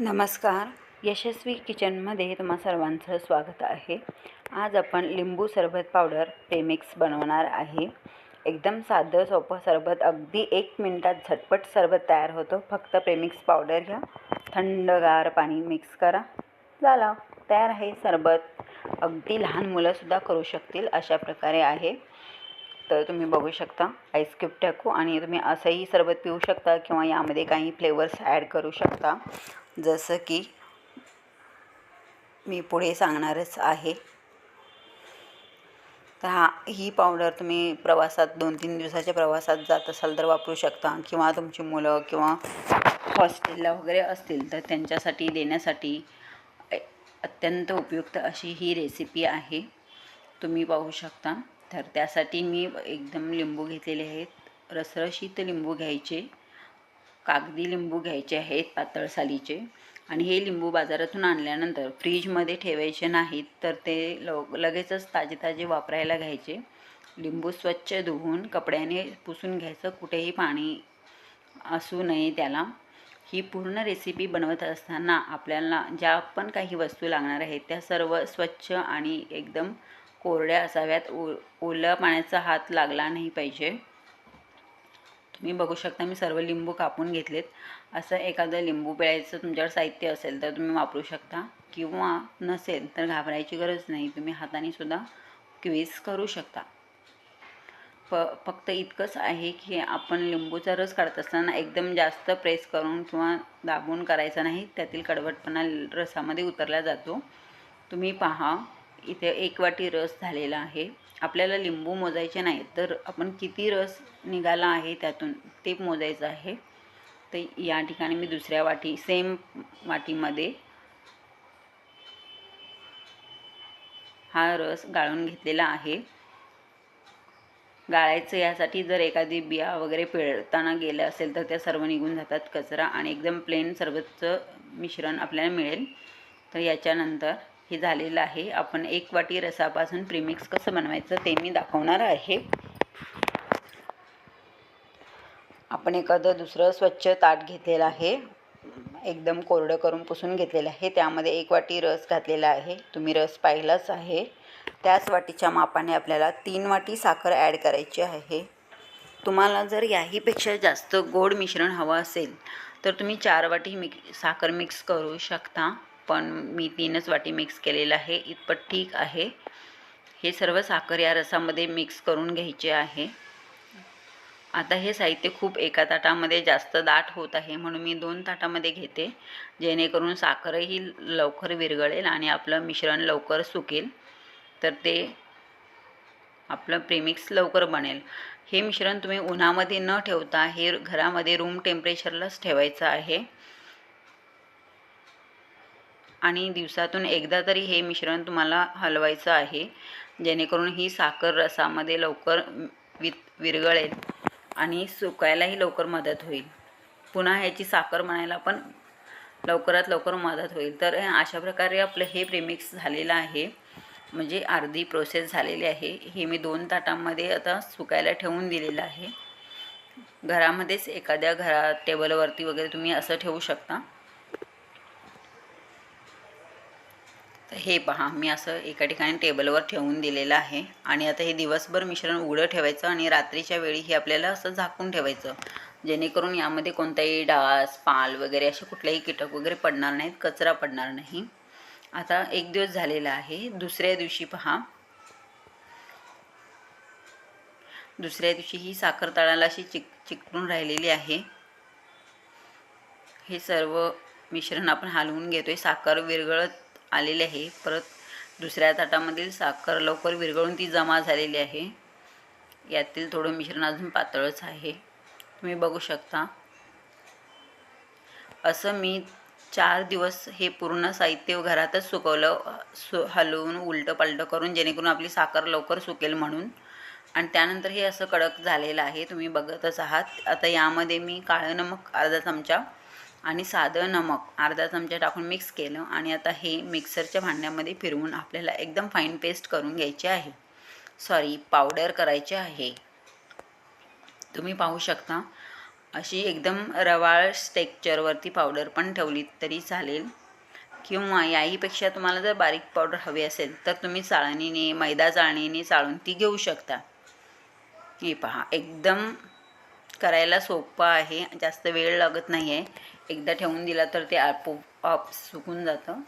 नमस्कार. यशस्वी किचनमध्ये तुम्हा सर्वांचं स्वागत आहे. आज आपण लिंबू सरबत पावडर प्रेमिक्स बनवणार आहे. एकदम साधं सोपं सरबत. अगदी एक मिनटात झटपट सरबत तयार होतो. फक्त प्रेमिक्स पावडर घ्या. थंडगार पाणी मिक्स करा. झाला. तयार आहे सरबत. अगदी लहान मुलंसुद्धा करू शकतील अशा प्रकारे आहे. तर तुम्ही बघू शकता. आईस क्यूब टाकू आणि तुम्ही असंही सरबत पिऊ शकता किंवा यामध्ये काही फ्लेवर्स ॲड करू शकता. जसं की मी पुढे सांगणारच आहे. तर हा ही पावडर तुम्ही प्रवासात दोन तीन दिवसाच्या प्रवासात जात असाल तर वापरू शकता. किंवा तुमची मुलं किंवा हॉस्टेलला वगैरे असतील तर त्यांच्यासाठी देण्यासाठी अत्यंत उपयुक्त अशी ही रेसिपी आहे. तुम्ही पाहू शकता. तर त्यासाठी मी एकदम लिंबू घेतलेले आहेत. रसरशीत लिंबू घ्यायचे. कागदी लिंबू घ्यायचे आहेत पातळ सालीचे. आणि हे लिंबू बाजारातून आणल्यानंतर फ्रीजमध्ये ठेवायचे नाहीत तर ते लव लगेचच ताजे ताजे वापरायला घ्यायचे. लिंबू स्वच्छ धुवून कपड्याने पुसून घ्यायचं कुठेही पाणी असू नये त्याला. ही पूर्ण रेसिपी बनवत असताना आपल्याला ज्या पण काही वस्तू लागणार आहेत त्या सर्व स्वच्छ आणि एकदम कोरड्या असाव्यात. ओ ओल्या पाण्याचा हात लागला नाही पाहिजे. तुम्ही बघू शकता मी सर्व लिंबू कापून घेतलेत. असं एखादं लिंबू पिळायचं तुमच्याकडे साहित्य असेल तर तुम्ही वापरू शकता. किंवा नसेल तर घाबरायची गरज नाही तुम्ही हाताने सुद्धा क्विज करू शकता. प फक्त इतकंच आहे की आपण लिंबूचा रस काढत असताना एकदम जास्त प्रेस करून किंवा दाबून करायचा नाही त्यातील कडवटपणा रसामध्ये उतरला जातो. तुम्ही पहा इथे एक वाटी रस झालेला आहे. आपल्याला लिंबू मोजायचे नाही तर आपण किती रस निघाला आहे त्यातून ते मोजायचं आहे. तर या ठिकाणी मी दुसऱ्या वाटी सेम वाटीमध्ये हा रस गाळून घेतलेला आहे. गाळायचं यासाठी जर एखादी बिया वगैरे पिळताना गेलं असेल तर त्या सर्व निघून जातात कचरा आणि एकदम प्लेन सरबतचं मिश्रण आपल्याला मिळेल. तर याच्यानंतर हे झालेलं आहे. आपण एक वाटी रसापासून प्रीमिक्स कसं बनवायचं ते मी दाखवणार आहे. आपण एखादं दुसरं स्वच्छ ताट घेतलेलं आहे. एकदम कोरडं करून पुसून घेतलेलं आहे. त्यामध्ये एक वाटी रस घातलेला आहे. तुम्ही रस पाहिलाच आहे. त्याच वाटीच्या मापाने आपल्याला तीन वाटी साखर ॲड करायची आहे. तुम्हाला जर याहीपेक्षा जास्त गोड मिश्रण हवं असेल तर तुम्ही चार वाटी मिक साखर मिक्स करू शकता. पण मी तीनच वाटी मिक्स केलेलं आहे. इतपत ठीक आहे. हे सर्व साखर या रसामध्ये मिक्स करून घ्यायचे आहे. आता हे साहित्य खूप एका ताटामध्ये जास्त दाट होत आहे म्हणून मी दोन ताटामध्ये घेते. जेणेकरून साखरही लवकर विरघळेल आणि आपलं मिश्रण लवकर सुकेल. तर ते आपलं प्रीमिक्स लवकर बनेल. हे मिश्रण तुम्ही उन्हामध्ये न ठेवता हे घरामध्ये रूम टेम्परेचरलाच ठेवायचं आहे. आणि दिवसातून एकदा तरी हे मिश्रण तुम्हाला हलवायचं आहे. जेणेकरून ही साखर रसामध्ये लवकर वि विरघळेल आणि सुकायलाही लवकर मदत होईल. पुन्हा ह्याची साखर म्हणायला पण लवकरात लवकर मदत होईल. तर अशा प्रकारे आपलं हे प्रेमिक्स झालेलं आहे. म्हणजे अर्धी प्रोसेस झालेली आहे. हे मी दोन ताटांमध्ये आता सुकायला ठेवून दिलेलं आहे. घरामध्येच एखाद्या घरात टेबलवरती वगैरे तुम्ही असं ठेवू शकता. तर हे पहा मी असं एका ठिकाणी टेबलवर ठेवून दिलेलं आहे. आणि आता हे दिवसभर मिश्रण उघडं ठेवायचं आणि रात्रीच्या वेळी हे आपल्याला असं झाकून ठेवायचं. जेणेकरून यामध्ये कोणताही डास पाल वगैरे असे कुठलेही कीटक वगैरे पडणार नाहीत कचरा पडणार नाही. आता एक दिवस झालेला आहे. दुसऱ्या दिवशी पहा. दुसऱ्या दिवशी ही साखर तळाला अशी चिक चिकटून राहिलेली आहे. हे सर्व मिश्रण आपण हलवून घेतोय. साखर विरघळत आलेली आहे. परत दुसऱ्या ताटामधील साखर लवकर विरघळून ती जमा झालेली आहे. यातील थोडं मिश्रण अजून पातळच आहे. तुम्ही बघू शकता. असं मी चार दिवस हे पूर्ण साहित्य घरातच सुकवलं सु हलवून उलटं पालटं करून जेणेकरून आपली साखर लवकर सुकेल म्हणून. आणि त्यानंतर हे असं कडक झालेलं आहे. तुम्ही बघतच आहात. आता यामध्ये मी काळं नमक अर्धा चमचा आणि साधं नमक अर्धा चमचा टाकून मिक्स केलं आणि आता हे मिक्सरच्या भांड्यामध्ये फिरवून आपल्याला एकदम फाईन पेस्ट करून घ्यायची आहे. सॉरी पावडर करायचे आहे. तुम्ही पाहू शकता अशी एकदम रवाळ टेक्चरवरती पावडर पण ठेवली तरी चालेल. किंवा याहीपेक्षा तुम्हाला जर बारीक पावडर हवी असेल तर तुम्ही चाळणीने मैदा चाळणीने चाळून ती घेऊ शकता. हे पहा एकदम करायला सोपं आहे जास्त वेळ लागत नाही आहे एकदा ठेवून दिला तर ते आपोआप सुकून जातं.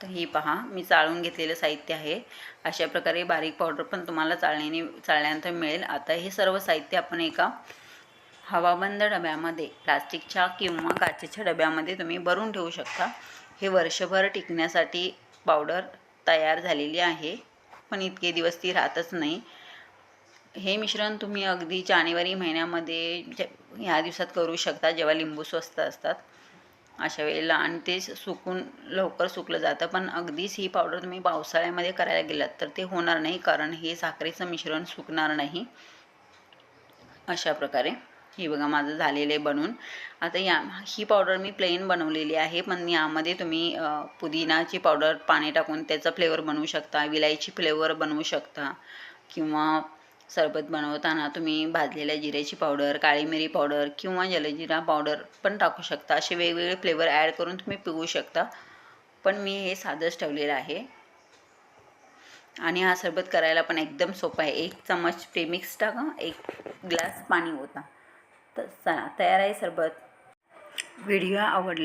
तर ही पहा मी चाळून घेतलेलं साहित्य आहे. अशा प्रकारे बारीक पावडर पण तुम्हाला चाळण्याने चाळल्यानंतर मिळेल. आता हे सर्व साहित्य आपण एका हवाबंद डब्यामध्ये प्लास्टिकच्या किंवा काचेच्या डब्यामध्ये तुम्ही भरून ठेवू शकता. हे वर्षभर टिकण्यासाठी पावडर तयार झालेली आहे. पण इतके दिवस ती राहतच नाही. हे मिश्रण तुम्ही अगदी जानेवारी महिन्यामध्ये ह्या दिवसात करू शकता जेव्हा लिंबू स्वस्त असतात. अशा वेळेला आणि ते सुकून लवकर सुकलं जातं. पण अगदीच ही पावडर तुम्ही पावसाळ्यामध्ये करायला गेलात तर ते होणार नाही कारण हे साखरेचं मिश्रण सुकणार नाही. अशा प्रकारे. हे बघा माझं झालेलं आहे बनवून आता या ही पावडर मी प्लेन बनवलेली आहे. पण यामध्ये तुम्ही पुदिनाची पावडर पाणी टाकून त्याचा फ्लेवर बनवू शकता विलायची फ्लेवर बनवू शकता किंवा सरबत बनवताना तुम्ही भाजलेल्या जिऱ्याची पावडर काळी मिरी पावडर किंवा जलजिरा पावडर पण टाकू शकता. असे वेगवेगळे फ्लेवर ॲड करून तुम्ही पिऊ शकता. पण मी हे साधंच ठेवलेलं आहे. आणि हा सरबत करायला पण एकदम सोपा आहे. एक चमच प्रेमिक्स टाका एक ग्लास पाणी होता तर चला तयार आहे सरबत. व्हिडिओ आवडला